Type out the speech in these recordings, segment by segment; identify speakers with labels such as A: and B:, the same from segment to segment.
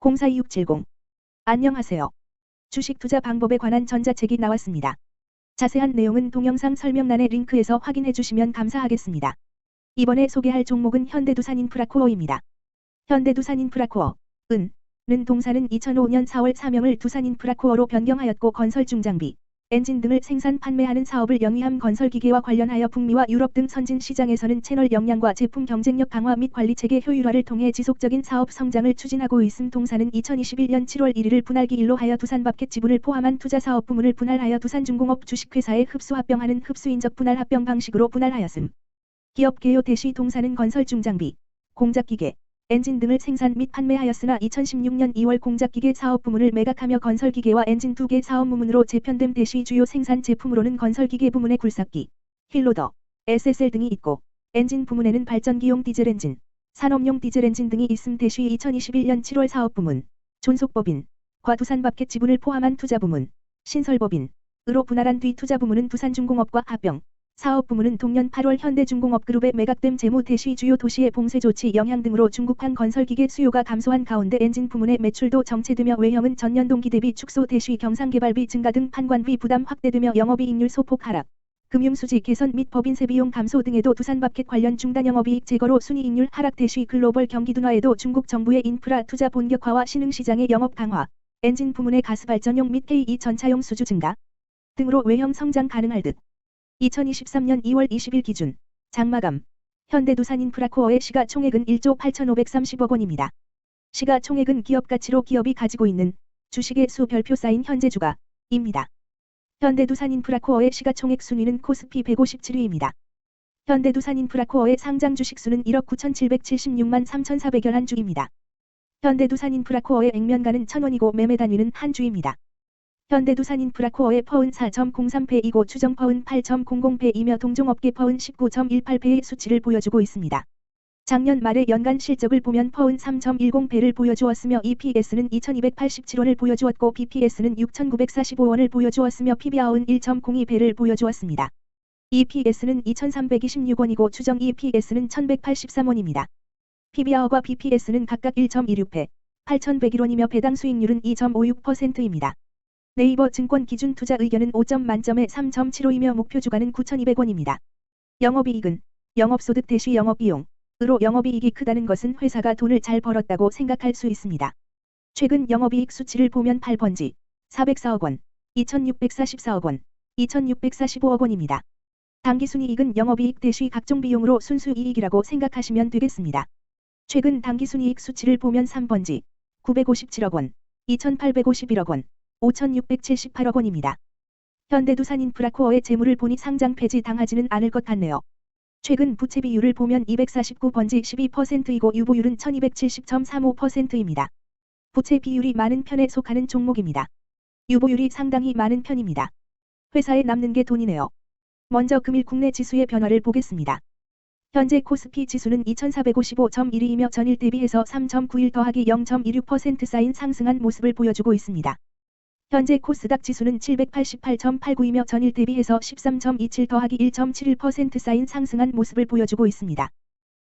A: 042-670. 안녕하세요. 주식 투자 방법에 관한 전자책이 나왔습니다. 자세한 내용은 동영상 설명란의 링크에서 확인해 주시면 감사하겠습니다. 이번에 소개할 종목은 현대두산인프라코어입니다. 현대두산인프라코어, 은, 는 동사는 2005년 4월 사명을 두산인프라코어로 변경하였고 건설 중장비, 엔진 등을 생산 판매하는 사업을 영위함 건설기계와 관련하여 북미와 유럽 등 선진 시장에서는 채널 역량과 제품 경쟁력 강화 및 관리체계 효율화를 통해 지속적인 사업 성장을 추진하고 있음 동사는 2021년 7월 1일을 분할기 일로 하여 두산마켓 지분을 포함한 투자사업 부문을 분할하여 두산중공업 주식회사에 흡수 합병하는 흡수인적 분할 합병 방식으로 분할하였음. 기업 개요 대시 동사는 건설 중장비, 공작기계, 엔진 등을 생산 및 판매하였으나 2016년 2월 공작기계 사업 부문을 매각하며 건설기계와 엔진 두 개 사업 부문으로 재편됨 대시 주요 생산 제품으로는 건설기계 부문의 굴삭기, 힐로더, SSL 등이 있고 엔진 부문에는 발전기용 디젤 엔진, 산업용 디젤 엔진 등이 있음 대시 2021년 7월 사업 부문, 존속법인, 과 두산밥켓 지분을 포함한 투자 부문, 신설법인, 으로 분할한 뒤 투자 부문은 두산중공업과 합병, 사업 부문은 동년 8월 현대중공업그룹의 매각됨 재무 대시 주요 도시의 봉쇄 조치 영향 등으로 중국판 건설기계 수요가 감소한 가운데 엔진 부문의 매출도 정체되며 외형은 전년 동기 대비 축소 대시 경상개발비 증가 등 판관비 부담 확대되며 영업이익률 소폭 하락. 금융수지 개선 및 법인세 비용 감소 등에도 두산밥켓 관련 중단 영업이익 제거로 순이익률 하락 대시 글로벌 경기 둔화에도 중국 정부의 인프라 투자 본격화와 신흥시장의 영업 강화, 엔진 부문의 가스발전용 및 K2 전차용 수주 증가 등으로 외형 성장 가능할 듯. 2023년 2월 20일 기준 장마감 현대두산인프라코어의 시가총액은 1조 8,530억 원입니다. 시가총액은 기업가치로 기업이 가지고 있는 주식의 수 별표 쌓인 현재 주가입니다. 현대두산인프라코어의 시가총액 순위는 코스피 157위입니다. 현대두산인프라코어의 상장 주식수는 1억 9,776만 3,400여 한 주입니다. 현대두산인프라코어의 액면가는 1,000원이고 매매 단위는 한 주입니다. 현대두산인 프라코어의 퍼은 4.03배이고 추정 퍼은 8.00배이며 동종업계 퍼은 19.18배의 수치를 보여주고 있습니다. 작년 말의 연간 실적을 보면 퍼은 3.10배를 보여주었으며 EPS는 2287원을 보여주었고 BPS는 6945원을 보여주었으며 PBR은 1.02배를 보여주었습니다. EPS는 2326원이고 추정 EPS는 1183원입니다. PBR과 BPS는 각각 1.26배, 8101원이며 배당 수익률은 2.56%입니다. 네이버 증권 기준 투자 의견은 5점 만점에 3.75이며 목표 주가는 9,200원입니다. 영업이익은 영업소득 대시 영업비용, 으로 영업이익이 크다는 것은 회사가 돈을 잘 벌었다고 생각할 수 있습니다. 최근 영업이익 수치를 보면 8번지 404억 원, 2,644억 원, 2,645억 원입니다. 당기순이익은 영업이익 대시 각종 비용으로 순수이익이라고 생각하시면 되겠습니다. 최근 당기순이익 수치를 보면 3번지 957억 원, 2,851억 원, 5,678억 원입니다. 현대두산인프라코어의 재물을 보니 상장 폐지 당하지는 않을 것 같네요. 최근 부채 비율을 보면 249번지 12%이고 유보율은 1270.35%입니다. 부채 비율이 많은 편에 속하는 종목입니다. 유보율이 상당히 많은 편입니다. 회사에 남는 게 돈이네요. 먼저 금일 국내 지수의 변화를 보겠습니다. 현재 코스피 지수는 2455.1위이며 전일 대비해서 3.91 더하기 0.26% 쌓인 상승한 모습을 보여주고 있습니다. 현재 코스닥 지수는 788.89이며 전일 대비해서 13.27 더하기 1.71% 쌓인 상승한 모습을 보여주고 있습니다.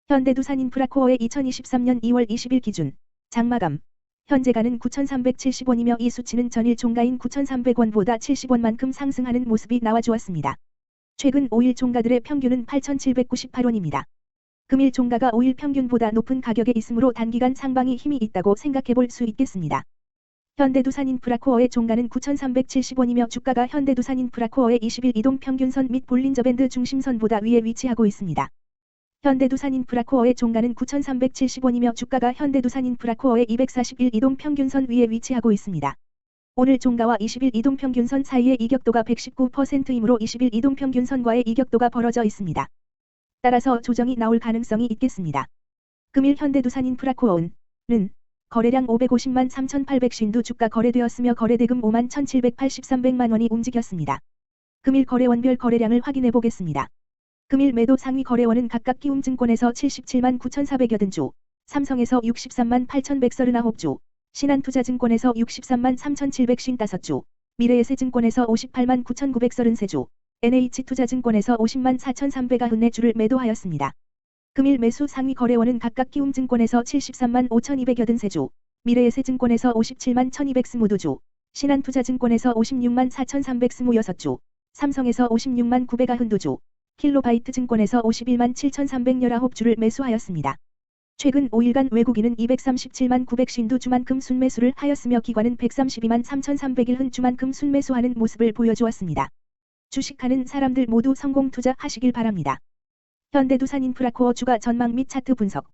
A: 현대두산 인프라코어의 2023년 2월 20일 기준 장마감 현재가는 9,370원이며 이 수치는 전일 종가인 9,300원보다 70원만큼 상승하는 모습이 나와주었습니다. 최근 5일 종가들의 평균은 8,798원입니다. 금일 종가가 5일 평균보다 높은 가격에 있으므로 단기간 상방이 힘이 있다고 생각해 볼 수 있겠습니다. 현대두산인프라코어의 종가는 9,370원이며 주가가 현대두산인프라코어의 20일 이동 평균선 및 볼린저밴드 중심선보다 위에 위치하고 있습니다. 현대두산인프라코어의 종가는 9,370원이며 주가가 현대두산인프라코어의 241 이동 평균선 위에 위치하고 있습니다. 오늘 종가와 20일 이동 평균선 사이의 이격도가 119%이므로 20일 이동 평균선과의 이격도가 벌어져 있습니다. 따라서 조정이 나올 가능성이 있겠습니다. 금일 현대두산인프라코어는 거래량 550만 3,800신두 주가 거래되었으며 거래대금 5만 1,783백만 원이 움직였습니다. 금일 거래원별 거래량을 확인해 보겠습니다. 금일 매도 상위 거래원은 각각 키움증권에서 77만 9,400여든 삼성에서 63만 8,139주, 신한투자증권에서 63만 3,755주, 미래에셋증권에서 58만 9,933주, NH투자증권에서 50만 4,394주를 매도하였습니다. 금일 매수 상위 거래원은 각각 키움증권에서 73만 5,283주, 미래에셋증권에서 57만 1220주, 신한투자증권에서 56만 4326주, 삼성에서 56만 992주, 킬로바이트 증권에서 51만 7319주를 매수하였습니다. 최근 5일간 외국인은 237만 950두주만큼 순매수를 하였으며 기관은 132만 3301흔 주만큼 순매수하는 모습을 보여주었습니다. 주식하는 사람들 모두 성공 투자하시길 바랍니다. 현대두산 인프라코어 주가 전망 및 차트 분석